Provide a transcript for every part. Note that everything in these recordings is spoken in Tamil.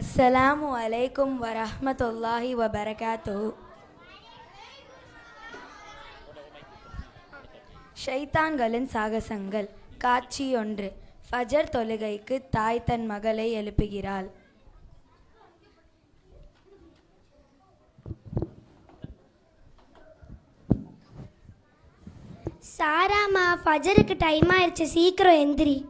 அஸ்ஸலாமு அலைக்கும் வரஹ்மத்துல்லாஹி வபரகாத்து ஷைத்தான்களின் சாகசங்கள். காட்சி ஒன்று. ஃபஜர் தொழுகைக்கு தாய் தன் மகளை எழுப்புகிறாள். சாராமா ஃபஜருக்கு டைம் ஆயிடுச்சு சீக்கிரம் எந்திரி.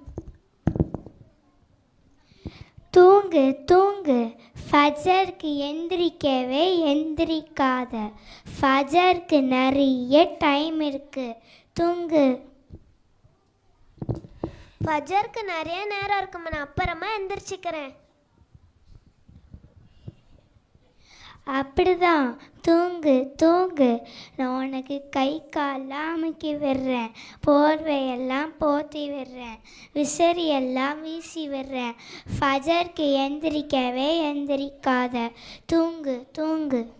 தூங்கு தூங்கு. ஃபஜருக்கு எந்திரிக்கவே எந்திரிக்காத. ஃபஜருக்கு நிறைய டைம் இருக்கு. தூங்கு. ஃபஜருக்கு நிறைய நேரம் இருக்குமா நான் அப்புறமா எந்திரிச்சுக்கிறேன். அப்படிதான். தூங்கு தூங்கு. நான் உனக்கு கை கால்லாம் அமுக்கி விடுறேன். போர்வையெல்லாம் போத்தி விடுறேன். விசிறியெல்லாம் வீசி விடுறேன். ஃபஜர்க்கு எந்திரிக்கவே எந்திரிக்காத. தூங்கு தூங்கு.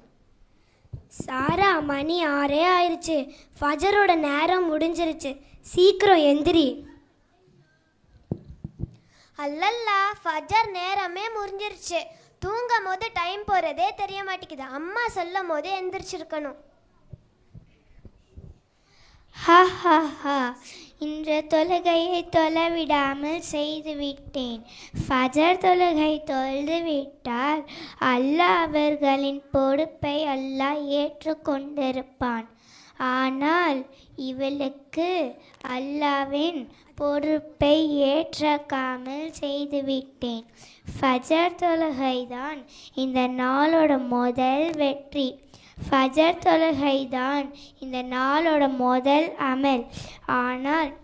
சாரா மணி ஆறே ஆயிடுச்சு ஃபஜரோட நேரம் முடிஞ்சிருச்சு. சீக்கிரம் எந்திரி. அல்லல்லா ஃபஜர் நேரமே முடிஞ்சிருச்சு. தூங்கும் போது டைம் போகிறதே தெரிய மாட்டேங்குது அம்மா சொல்லும் போதே எந்திரிச்சிருக்கணும். ஹா ஹா ஹா. இன்று தொழுகையை தொலைவிடாமல் செய்து விட்டேன். ஃபஜர் தொழுகை தொழுது விட்டால் அல்லாஹ் அவர்களின் பொறுப்பை அல்லாஹ் ஏற்றுக்கொண்டிருப்பான். ஆனால் இவளுக்கு அல்லாவின் பொறுப்பை ஏற்றக்காமல் செய்துவிட்டேன் ஃபஜர் தொழுகைதான் இந்த நாளோட முதல் வெற்றி. ஃபஜர் தொழுகைதான் இந்த நாளோட முதல் அமல். ஆனால்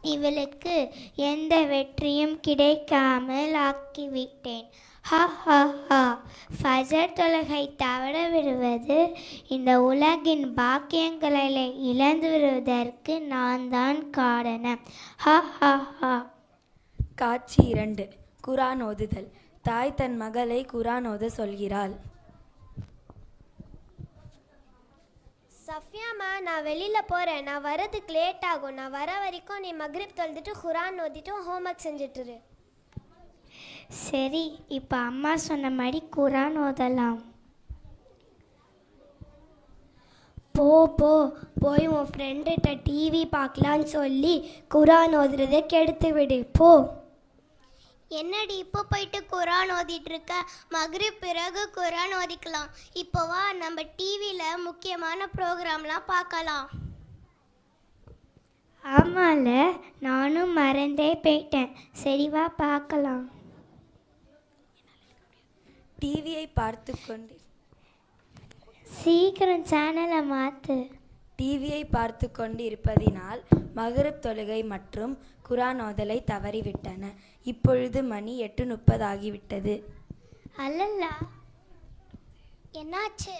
இவளுக்கு எந்த வெற்றியும் கிடைக்காமல் ஆக்கிவிட்டேன். ஹா ஹா ஹா. ஃபஜர் தொழுகை தவற விடுவது இந்த உலகின் பாக்கியங்களை இழந்து விடுவதற்கு நான் தான் காரணம். ஹா ஹா ஹா. காட்சி இரண்டு. குரான் ஓதுதல் தாய் தன் மகளை குரான் ஓத சொல்கிறாள் சஃபியாம்மா நான் வெளியில் போகிறேன் நான் வரதுக்கு லேட் ஆகும். நான் வர வரைக்கும் நீ மக்ரிப் தொழுதுட்டு குரான் ஓதிட்டு ஹோம்ஒர்க் செஞ்சுட்டுரு. சரி இப்போ அம்மா சொன்ன மாதிரி குரான் ஓதலாம். போ போ. போய் உன் ஃப்ரெண்டுகிட்ட டிவி பார்க்கலான்னு சொல்லி குரான் ஓதுறதை கெடுத்து விடு. போ. என்னடி இப்போ போயிட்டு குரான் ஓதிட்டு இருக்க மக்ரிப் பிறகு குரான் ஓதிக்கலாம். இப்போ வா நம்ம டிவியில் முக்கியமான ப்ரோக்ராம்லாம் பார்க்கலாம். ஆமால நானும் மறந்தே போயிட்டேன். சரி வா பார்க்கலாம். டிவியை பார்த்து கொண்டு சீக்கிரம் சேனலை மாற்று டிவியை பார்த்து கொண்டு இருப்பதினால் மகரிப் தொழுகை மற்றும் குரான் ஓதலை தவறிவிட்டன. இப்பொழுது மணி எட்டு முப்பது ஆகிவிட்டது. அல்லல்லா என்னாச்சு?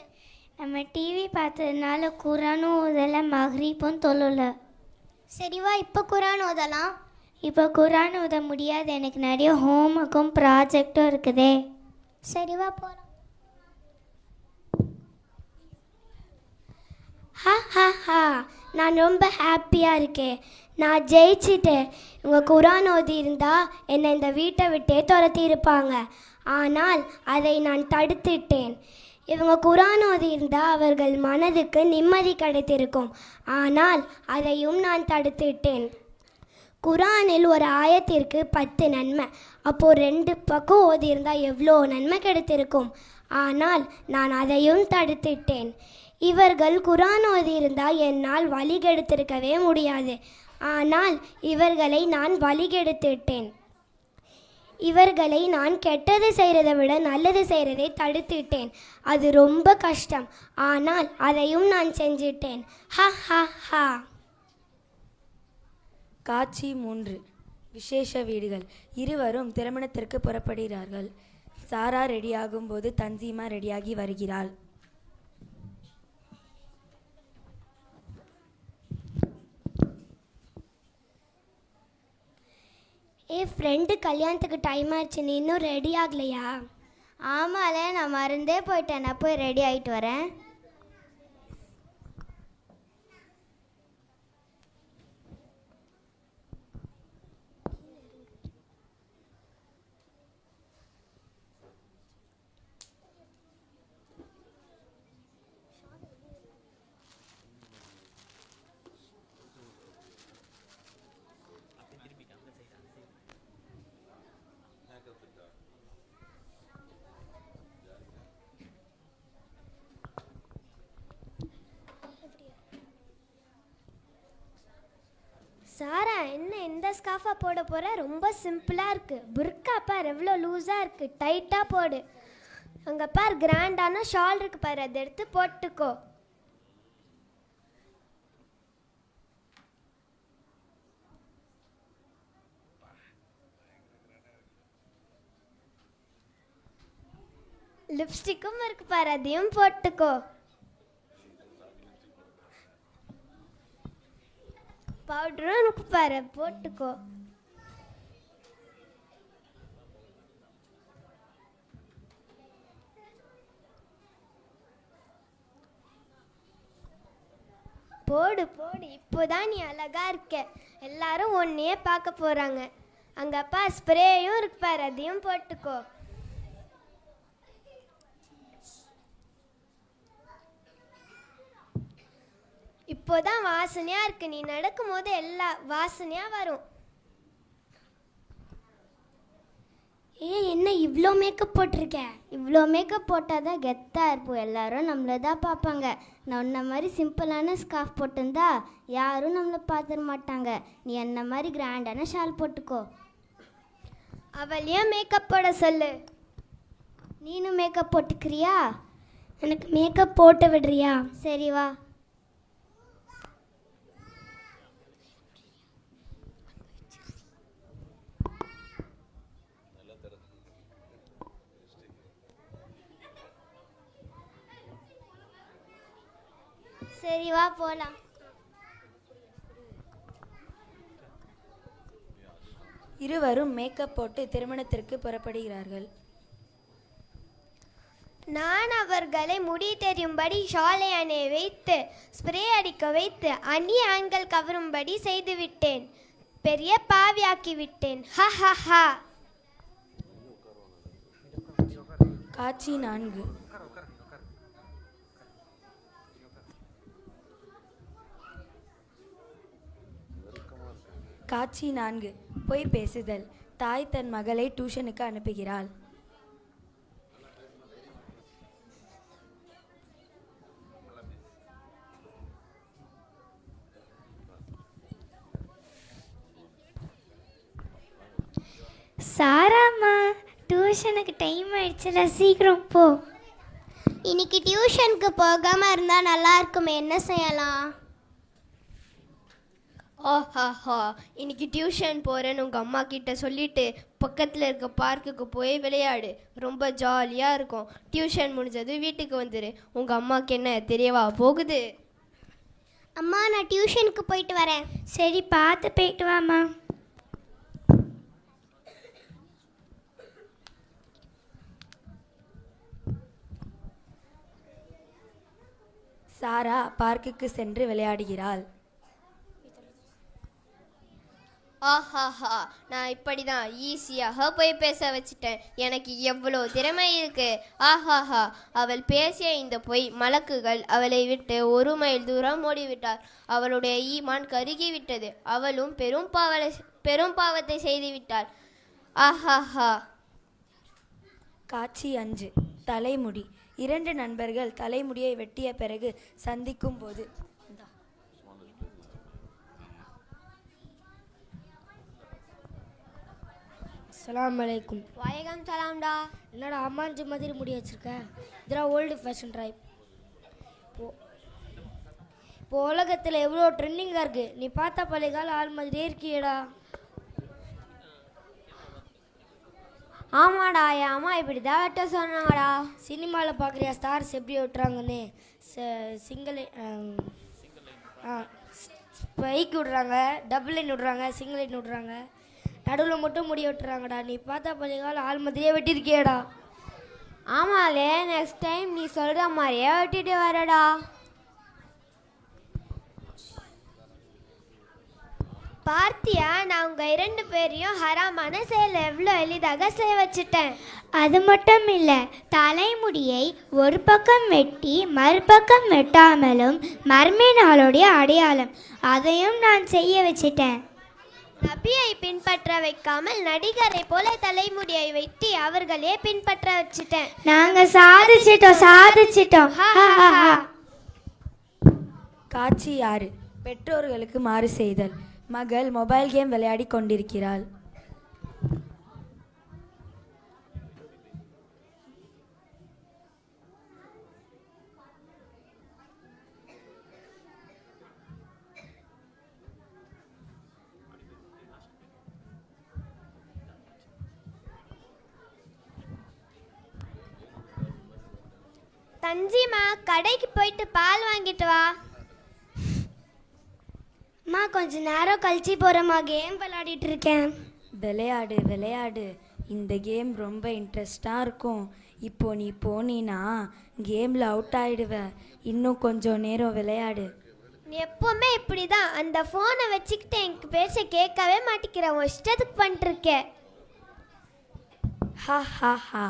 நம்ம டிவி பார்த்ததுனால குரானும் ஓதலை மஹ்ரீப்பும் தொழல. சரி வா இப்போ குரான் ஓதலாம் இப்போ குரான் ஓத முடியாது. எனக்கு நிறைய ஹோம்ஒர்க்கும் ப்ராஜெக்டும் இருக்குதே. சரி வா போகலாம் ஹா ஹா ஹா. நான் ரொம்ப ஹாப்பியாக இருக்கேன். நான் ஜெயிச்சிட்டேன். இவங்க குரான் ஓதி இருந்தால் என்னை இந்த வீட்டை விட்டே துரத்தி இருப்பாங்க ஆனால் அதை நான் தடுத்துட்டேன். இவங்க குரான் ஓதி இருந்தால் அவர்கள் மனதுக்கு நிம்மதி கிடைத்திருக்கும். ஆனால் அதையும் நான் தடுத்துட்டேன். குரானில் ஒரு ஆயத்திற்கு பத்து நன்மை. அப்போது ரெண்டு பக்கம் ஓதியிருந்தால் எவ்வளோ நன்மை கிடைத்திருக்கும். ஆனால் நான் அதையும் தடுத்துட்டேன். இவர்கள் குரான் ஓதியிருந்தால் என்னால் வழிகெடுத்திருக்கவே முடியாது. ஆனால் இவர்களை நான் வழிகெடுத்துட்டேன் இவர்களை நான் கெட்டது செய்கிறதை விட நல்லது செய்கிறதை தடுத்துட்டேன் அது ரொம்ப கஷ்டம். ஆனால் அதையும் நான் செஞ்சிட்டேன் ஹ ஹா ஹா. காட்சி மூன்று. விசேஷ வீடுகள். இருவரும் திருமணத்திற்கு புறப்படுகிறார்கள். சாரா ரெடியாகும் போது தன்சீமா ரெடியாகி வருகிறாள். ஏ ஃப்ரெண்டு கல்யாணத்துக்கு டைம் ஆச்சு நீ இன்னும் ரெடி ஆகலையா? ஆமாம்ல நான் மறந்தே போயிட்டேன். நான் போய் ரெடி ஆகிட்டு வரேன். ஸ்கார்ஃபாக போட போகிற ரொம்ப சிம்பிளாக இருக்குது புர்கா பார் எவ்வளோ லூஸாக இருக்குது டைட்டாக போடு. அங்கே பார் கிராண்டான ஷால் இருக்கு பாரு. அதை எடுத்து போட்டுக்கோ. லிப்ஸ்டிக்கும் இருக்கு பாரு. அதையும் போட்டுக்கோ. பவுடரும் இருக்கு பாரு போட்டுக்கோ. போடு போடு. இப்போதான் நீ அழகா இருக்க. எல்லாரும் ஒன்னையே பார்க்க போறாங்க. அங்கப்பா ஸ்ப்ரேயும் இருக்கு பாரு அதையும் போட்டுக்கோ. இப்போதான் வாசனையா இருக்கு. நீ நடக்கும்போது எல்லா வாசனையா வரும். ஏ என்ன இவ்வளோ மேக்கப் போட்டிருக்க? இவ்வளோ மேக்கப் போட்டால் தான் கெத்தாக இருப்போம். எல்லாரும் நம்மளை தான் பார்ப்பாங்க. நான் உன்ன மாதிரி சிம்பிளான ஸ்கார்ஃப் போட்டிருந்தா யாரும் நம்மளை பார்த்துட மாட்டாங்க. நீ என்ன மாதிரி கிராண்டான ஷால் போட்டுக்கோ. அவளையும் மேக்கப் போட சொல்லு. நீனும் மேக்கப் போட்டுக்கிறியா? எனக்கு மேக்கப் போட்டு விடுறியா? சரி வா. சரி வா போலாம். இருவரும் மேக்கப் போட்டு திருமணத்திற்கு புறப்படுகிறார்கள். நான் அவர்களை முடி தெரியும்படி ஷாலை அணைய வைத்து ஸ்ப்ரே அடிக்க வைத்து அணி ஆண்கள் கவரும்படி செய்து விட்டேன் பெரிய பாவியாக்கி விட்டேன். ஹ ஹ ஹ. காட்சி நான்கு. காட்சி நான்கு. பொய் பேசுதல். தாய் தன் மகளை டியூஷனுக்கு அனுப்புகிறாள். சாராம்மா டியூஷனுக்கு டைம் ஆயிடுச்சுல சீக்கிரம் போ. இன்னைக்கு டியூஷனுக்கு போகாம இருந்தா நல்லா இருக்குமே என்ன செய்யலாம்? ஆஹாஹா இன்னைக்கு டியூஷன் போகிறேன்னு உங்கள் அம்மா கிட்ட சொல்லிட்டு பக்கத்தில் இருக்க பார்க்குக்கு போய் விளையாடு. ரொம்ப ஜாலியாக இருக்கும். டியூஷன் முடிஞ்சது வீட்டுக்கு வந்துடு உங்கள் அம்மாக்கு என்ன தெரியவா? போகுது. அம்மா நான் டியூஷனுக்கு போயிட்டு வரேன். சரி பார்த்து போயிட்டு வாம்மா சாரா பார்க்குக்கு சென்று விளையாடுகிறாள். ஆஹாஹா நான் இப்படி தான் ஈஸியாக போய் பேச வச்சிட்டேன். எனக்கு எவ்வளோ திறமை இருக்கு. ஆஹாஹா அவள் பேசிய இந்த பொய் மலக்குகள் அவளை விட்டு ஒரு மைல் தூரம் ஓடிவிட்டார் அவளுடைய ஈமான் கருகிவிட்டது. அவளும் பெரும் பாவலை பெரும் பாவத்தை செய்துவிட்டாள். ஆஹாஹா. காட்சி அஞ்சு. தலைமுடி. இரண்டு நண்பர்கள் தலைமுடியை வெட்டிய பிறகு சந்திக்கும் போது அஸ்ஸலாமு அலைக்கும். வயகம் சலாம்டா. என்னடா அம்மாஞ்சி மாதிரி முடி வச்சிருக்க? இதெல்லாம் ஓல்டு ஃபேஷன் ட்ரைப் இப்போ உலகத்தில் எவ்வளோ ட்ரெண்டிங்காக இருக்கு? நீ பார்த்தா பழைய கால ஆள் மாதிரியே இருக்கியேடா. ஆமாடா என் அம்மா இப்படி தான் சொன்னாங்கடா. சினிமாவில் பார்க்குறியா ஸ்டார்ஸ் எப்படி விட்டுறாங்கன்னு சிங்கிள் ஆ ஸ்பைக் விடுறாங்க டபுள் லைன் விடுறாங்க சிங்கிள் லைன் விடுறாங்க. நடுவில் மட்டும் முடி வெட்டுறாங்கடா. நீ பார்த்தா பழைய கால ஆள் மாதிரியே வெட்டியிருக்கியேடா. ஆமாலே நெக்ஸ்ட் டைம் நீ சொல்கிற மாதிரியே வெட்டிட்டு வரடா. பார்த்தியா நான் உங்க இரண்டு பேரையும் ஹராமான செயல் எவ்வளோ எளிதாக செய்ய வச்சுட்டேன். அது மட்டும் இல்லை தலைமுடியை ஒரு பக்கம் வெட்டி மறுபக்கம் வெட்டாமலும் மர்மே நாளுடைய அடையாளம். அதையும் நான் செய்ய வச்சிட்டேன். நபியை பின்பற்ற வைக்காமல் நடிகரை போல தலைமுடியை வெட்டி அவர்களே பின்பற்ற வச்சுட்டேன். நாங்க சாதிச்சிட்டோம் சாதிச்சிட்டோம். காட்சி ஆறு பெற்றோர்களுக்கு மாறு செய்தல். மகள் மொபைல் கேம் விளையாடி கொண்டிருக்கிறாள். தஞ்சிமா கடைக்கு போயிட்டு பால் வாங்கிட்டு வா. அம்மா கொஞ்ச நேரம் கழிச்சு போகிறேம்மா கேம் விளையாடிட்டு இருக்கேன். விளையாடு விளையாடு. இந்த கேம் ரொம்ப இன்ட்ரெஸ்டாக இருக்கும். இப்போ நீ போனீனா கேமில் அவுட் ஆயிடுவ இன்னும் கொஞ்சம் நேரம் விளையாடு. நீ எப்பவுமே இப்படிதான். அந்த ஃபோனை வச்சுக்கிட்டு எனக்கு பேச கேட்கவே மாட்டேங்கிற. உன் இஷ்டத்துக்கு பண்ணிட்டுருக்க ஹா ஹா ஹா.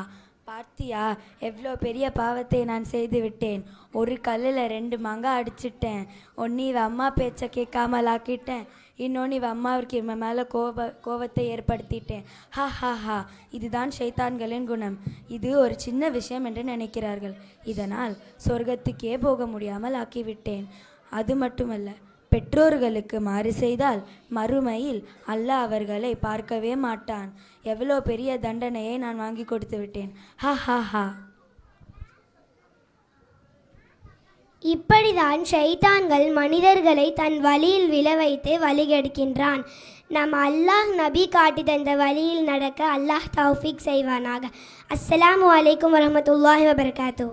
பார்த்தியா எவ்வளோ பெரிய பாவத்தை நான் செய்து விட்டேன். ஒரு கல்லில் ரெண்டு மாங்காய் அடிச்சிட்டேன். ஒன்று இவ அம்மா பேச்சை கேட்காமல் ஆக்கிட்டேன் இன்னொன்று இவ அம்மாவிற்கு இவன் மேலே கோப கோபத்தை ஏற்படுத்திட்டேன். ஹா ஹா ஹா இதுதான் ஷைத்தான்களின் குணம். இது ஒரு சின்ன விஷயம் என்று நினைக்கிறார்கள். இதனால் சொர்க்கத்துக்கே போக முடியாமல் ஆக்கிவிட்டேன். அது மட்டுமல்ல பெற்றோர்களுக்கு மாறு செய்தால் மறுமையில் அல்லாஹ் அவர்களை பார்க்கவே மாட்டான். எவ்வளோ பெரிய தண்டனையை நான் வாங்கி கொடுத்து விட்டேன். ஹா ஹா ஹா. இப்படிதான் ஷைத்தான்கள் மனிதர்களை தன் வழியில் விழ வைத்து வழிகெடுக்கின்றான். நம் அல்லாஹ் நபி காட்டி தந்த வழியில் நடக்க அல்லாஹ் தௌஃபிக் செய்வானாக. அஸ்ஸலாமு அலைக்கும் வரமத்துல்லாஹி வபர்காத்தூ